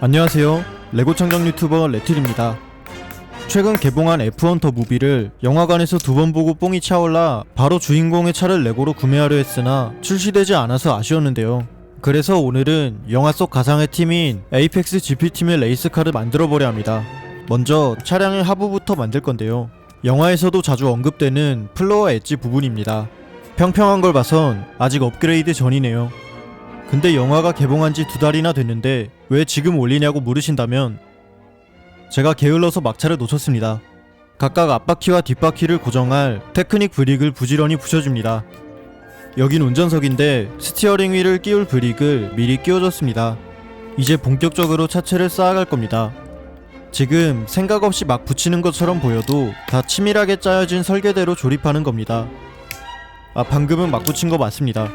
안녕하세요. 레고 창작 유튜버 레틸입니다. 최근 개봉한 F1 더 무비를 영화관에서 두 번 보고 뽕이 차올라 바로 주인공의 차를 레고로 구매하려 했으나 출시되지 않아서 아쉬웠는데요. 그래서 오늘은 영화 속 가상의 팀인 에이펙스 GP팀의 레이스카를 만들어 보려 합니다. 먼저 차량의 하부부터 만들 건데요. 영화에서도 자주 언급되는 플로어 엣지 부분입니다. 평평한 걸 봐선 아직 업그레이드 전이네요. 근데 영화가 개봉한 지 두 달이나 됐는데 왜 지금 올리냐고 물으신다면 제가 게을러서 막차를 놓쳤습니다. 각각 앞바퀴와 뒷바퀴를 고정할 테크닉 브릭을 부지런히 붙여줍니다. 여긴 운전석인데 스티어링 휠을 끼울 브릭을 미리 끼워줬습니다. 이제 본격적으로 차체를 쌓아갈 겁니다. 지금 생각 없이 막 붙이는 것처럼 보여도 다 치밀하게 짜여진 설계대로 조립하는 겁니다. 아 방금은 막 붙인 거 맞습니다.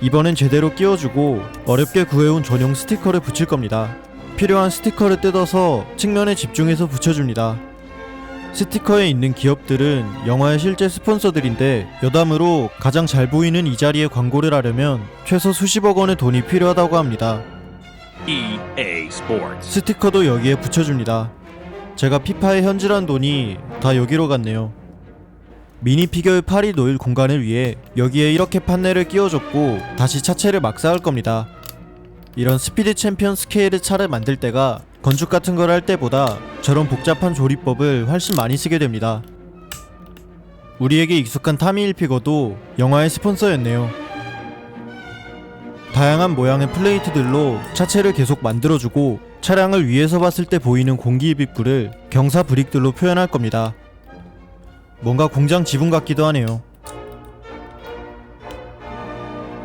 이번엔 제대로 끼워주고 어렵게 구해온 전용 스티커를 붙일 겁니다. 필요한 스티커를 뜯어서 측면에 집중해서 붙여줍니다. 스티커에 있는 기업들은 영화의 실제 스폰서들인데 여담으로 가장 잘 보이는 이 자리에 광고를 하려면 최소 수십억 원의 돈이 필요하다고 합니다. EA Sports. 스티커도 여기에 붙여줍니다. 제가 피파에 현질한 돈이 다 여기로 갔네요. 미니 피겨의 팔이 놓일 공간을 위해 여기에 이렇게 판넬을 끼워줬고 다시 차체를 막 쌓을 겁니다. 이런 스피드 챔피언 스케일의 차를 만들 때가 건축 같은 걸 할 때보다 저런 복잡한 조립법을 훨씬 많이 쓰게 됩니다. 우리에게 익숙한 타미 일피거도 영화의 스폰서였네요. 다양한 모양의 플레이트들로 차체를 계속 만들어주고 차량을 위에서 봤을 때 보이는 공기입입구를 경사 브릭들로 표현할 겁니다. 뭔가 공장 지붕 같기도 하네요.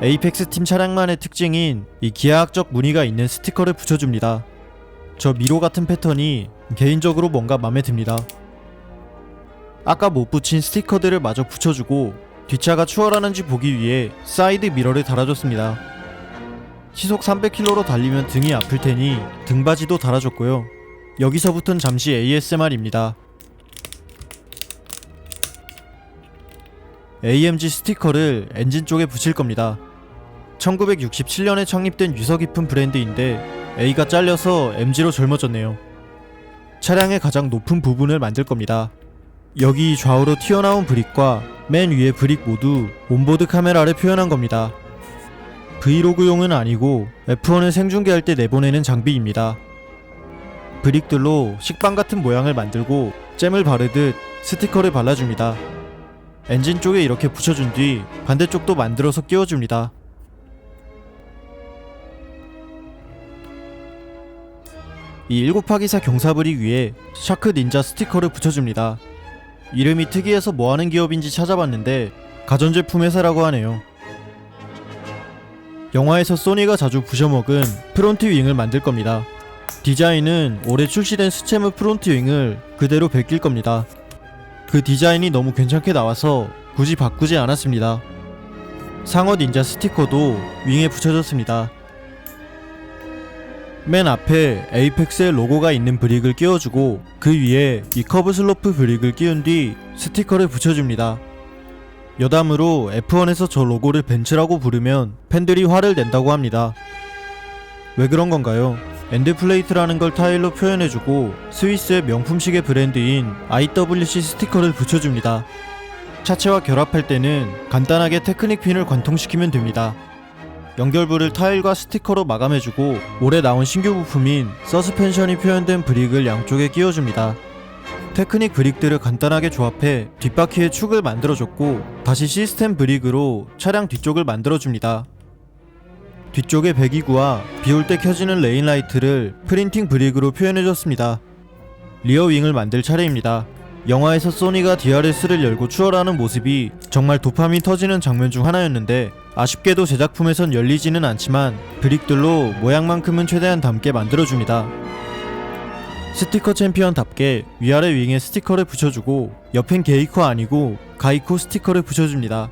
에이펙스 팀 차량만의 특징인 이 기하학적 무늬가 있는 스티커를 붙여줍니다. 저 미로 같은 패턴이 개인적으로 뭔가 맘에 듭니다. 아까 못 붙인 스티커들을 마저 붙여주고 뒷차가 추월하는지 보기 위해 사이드 미러를 달아줬습니다. 시속 300km로 달리면 등이 아플 테니 등받이도 달아줬고요. 여기서부턴 잠시 ASMR입니다. AMG 스티커를 엔진 쪽에 붙일 겁니다. 1967년에 창립된 유서 깊은 브랜드인데 A가 잘려서 MG로 젊어졌네요. 차량의 가장 높은 부분을 만들 겁니다. 여기 좌우로 튀어나온 브릭과 맨 위에 브릭 모두 온보드 카메라를 표현한 겁니다. 브이로그용은 아니고 F1을 생중계할 때 내보내는 장비입니다. 브릭들로 식빵 같은 모양을 만들고 잼을 바르듯 스티커를 발라줍니다. 엔진 쪽에 이렇게 붙여준 뒤 반대쪽도 만들어서 끼워줍니다. 이1 곱하기 4 경사브릭 위에 샤크 닌자 스티커를 붙여줍니다. 이름이 특이해서 뭐하는 기업인지 찾아봤는데 가전제품 회사라고 하네요. 영화에서 소니가 자주 부셔먹은 프론트 윙을 만들 겁니다. 디자인은 올해 출시된 스체무 프론트 윙을 그대로 베낄 겁니다. 그 디자인이 너무 괜찮게 나와서 굳이 바꾸지 않았습니다. 상어 닌자 스티커도 윙에 붙여졌습니다. 맨 앞에 에이펙스의 로고가 있는 브릭을 끼워주고 그 위에 이 커브 슬로프 브릭을 끼운 뒤 스티커를 붙여줍니다. 여담으로 F1에서 저 로고를 벤츠라고 부르면 팬들이 화를 낸다고 합니다. 왜 그런 건가요? 엔드플레이트라는 걸 타일로 표현해주고 스위스의 명품 시계 브랜드인 IWC 스티커를 붙여줍니다. 차체와 결합할 때는 간단하게 테크닉 핀을 관통시키면 됩니다. 연결부를 타일과 스티커로 마감해주고 올해 나온 신규 부품인 서스펜션이 표현된 브릭을 양쪽에 끼워줍니다. 테크닉 브릭들을 간단하게 조합해 뒷바퀴에 축을 만들어줬고 다시 시스템 브릭으로 차량 뒤쪽을 만들어줍니다. 뒤쪽에 배기구와 비올 때 켜지는 레인라이트를 프린팅 브릭으로 표현해줬습니다. 리어 윙을 만들 차례입니다. 영화에서 소니가 DRS를 열고 추월하는 모습이 정말 도파민 터지는 장면 중 하나였는데 아쉽게도 제작품에선 열리지는 않지만 브릭들로 모양만큼은 최대한 담게 만들어줍니다. 스티커 챔피언답게 위아래 윙에 스티커를 붙여주고 옆엔 게이코 아니고 가이코 스티커를 붙여줍니다.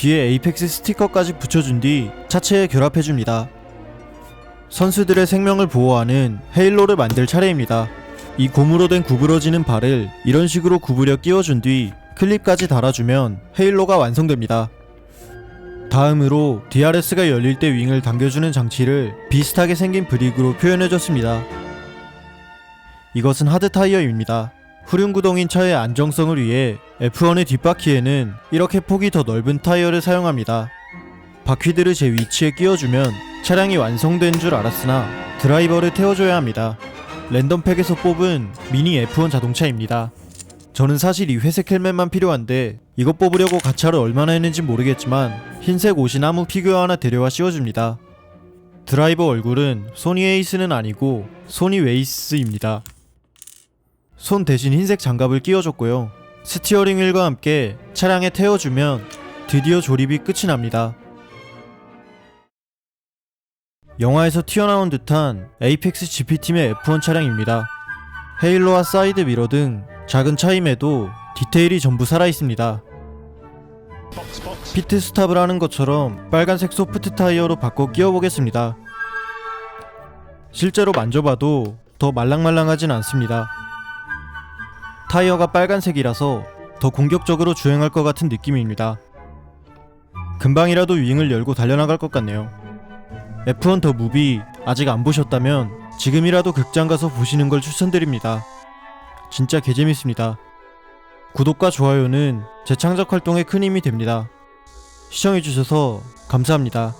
뒤에 에이펙스 스티커까지 붙여준 뒤 차체에 결합해줍니다. 선수들의 생명을 보호하는 헤일로를 만들 차례입니다. 이 고무로 된 구부러지는 발을 이런 식으로 구부려 끼워준 뒤 클립까지 달아주면 헤일로가 완성됩니다. 다음으로 DRS가 열릴 때 윙을 당겨주는 장치를 비슷하게 생긴 브릭으로 표현해줬습니다. 이것은 하드 타이어입니다. 후륜구동 인 차의 안정성을 위해 F1의 뒷바퀴에는 이렇게 폭이 더 넓은 타이어를 사용합니다. 바퀴들을 제 위치에 끼워주면 차량이 완성된 줄 알았으나 드라이버를 태워줘야 합니다. 랜덤팩에서 뽑은 미니 F1 자동차입니다. 저는 사실 이 회색 헬멧만 필요한데 이것 뽑으려고 가차를 얼마나 했는지 모르겠지만 흰색 옷이 나무 피규어 하나 데려와 씌워줍니다. 드라이버 얼굴은 소니 에이스는 아니고 소니 웨이스입니다. 손 대신 흰색 장갑을 끼워줬고요. 스티어링 휠과 함께 차량에 태워주면 드디어 조립이 끝이 납니다. 영화에서 튀어나온 듯한 에이펙스 GP팀의 F1 차량입니다. 헤일로와 사이드 미러 등 작은 차임에도 디테일이 전부 살아있습니다. 피트 스탑을 하는 것처럼 빨간색 소프트 타이어로 바꿔 끼워보겠습니다. 실제로 만져봐도 더 말랑말랑하진 않습니다. 타이어가 빨간색이라서 더 공격적으로 주행할 것 같은 느낌입니다. 금방이라도 윙을 열고 달려나갈 것 같네요. F1 더 무비 아직 안 보셨다면 지금이라도 극장 가서 보시는 걸 추천드립니다. 진짜 개재밌습니다. 구독과 좋아요는 제 창작 활동에 큰 힘이 됩니다. 시청해주셔서 감사합니다.